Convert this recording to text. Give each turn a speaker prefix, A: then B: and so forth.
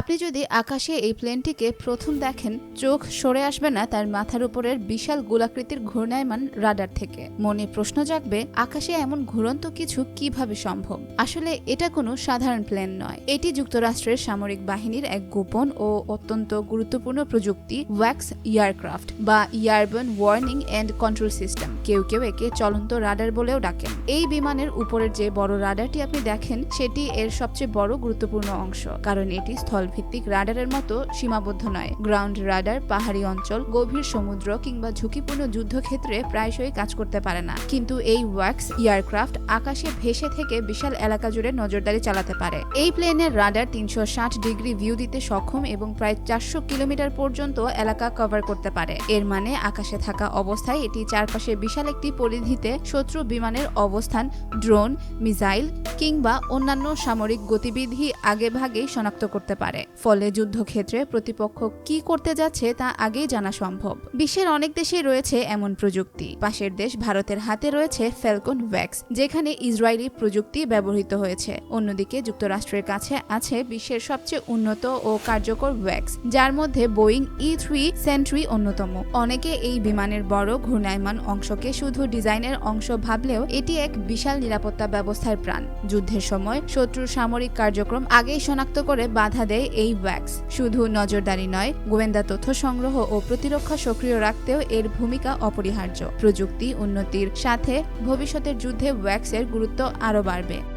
A: আপনি যদি আকাশে এই প্লেনটিকে প্রথম দেখেন, চোখ সরে আসবে না তার মাথার উপরের বিশাল গোলাকৃতির ঘূর্ণায়মান রাডার থেকে। মনে প্রশ্ন জাগবে, আকাশে এমন ঘুরন্ত কিছু কীভাবে সম্ভব? আসলে এটা কোনো সাধারণ প্লেন নয়। এটি যুক্তরাষ্ট্রের সামরিক বাহিনীর এক গোপন ও অত্যন্ত গুরুত্বপূর্ণ প্রযুক্তি, ওয়াক্স এয়ারক্রাফট বা airborne warning and control system. কেউ কেউ একে চলন্ত রাডার বলেও ডাকেন। এই বিমানের উপরের যে বড় রাডারটি আপনি দেখেন, সেটি এর সবচেয়ে বড় গুরুত্বপূর্ণ অংশ, কারণ এটি স্থলভিত্তিক রাডারের মতো সীমাবদ্ধ নয়। গ্রাউন্ড রাডার, পাহাড়ি অঞ্চল, গভীর সমুদ্র কিংবা ঝুঁকিপূর্ণ যুদ্ধক্ষেত্রে প্রায়শই কাজ করতে পারে না। কিন্তু এই ওয়াক্স, এয়ারক্রাফট, আকাশে ভেসে থেকে বিশাল এলাকা জুড়ে নজরদারি চালাতে পারে। এই প্লেনের রাডার তিনশো ষাট ডিগ্রি ভিউ দিতে সক্ষম এবং প্রায় চারশো কিলোমিটার পর্যন্ত এলাকা কভার করতে পারে। এর মানে আকাশে থাকা অবস্থায় এটি চারপাশে বিশাল একটি পরিধিতে শত্রু বিমানের অবস্থান, ড্রোন, মিসাইল কিংবা অন্যান্য সামরিক গতিবিধি আগেভাগেই শনাক্ত করতে পারে। ফলে যুদ্ধক্ষেত্রে প্রতিপক্ষ কি করতে যাচ্ছে তা আগেই জানা সম্ভব। বিশ্বের অনেক দেশেই রয়েছে এমন প্রযুক্তি। পাশের দেশ ভারতের হাতে রয়েছে ফ্যালকন ভ্যাক্স, যেখানে ইসরায়েলি প্রযুক্তি ব্যবহৃত হয়েছে। অন্যদিকে যুক্তরাষ্ট্রের কাছে আছে বিশ্বের সবচেয়ে উন্নত ও কার্যকর ভ্যাক্স, যার মধ্যে বোয়িং ই থ্রি সেন্ট্রি অন্যতম। অনেকে এই বিমানের বড় ঘূর্ণায়মান অংশকে শুধু ডিজাইনের অংশ ভাবলেও এটি এক বিশাল নিরাপত্তা ব্যবস্থার প্রাণ। যুদ্ধের সময় শত্রুর সামরিক কার্যক্রম আগেই শনাক্ত করে বাধা দেয় এই ওয়্যাক্স শুধু নজরদারি নয়, গোয়েন্দা তথ্য সংগ্রহ ও প্রতিরক্ষা সক্রিয় রাখতেও এর ভূমিকা অপরিহার্য। প্রযুক্তি উন্নতির সাথে ভবিষ্যতের যুদ্ধে ওয়্যাক্সের গুরুত্ব আরও বাড়বে।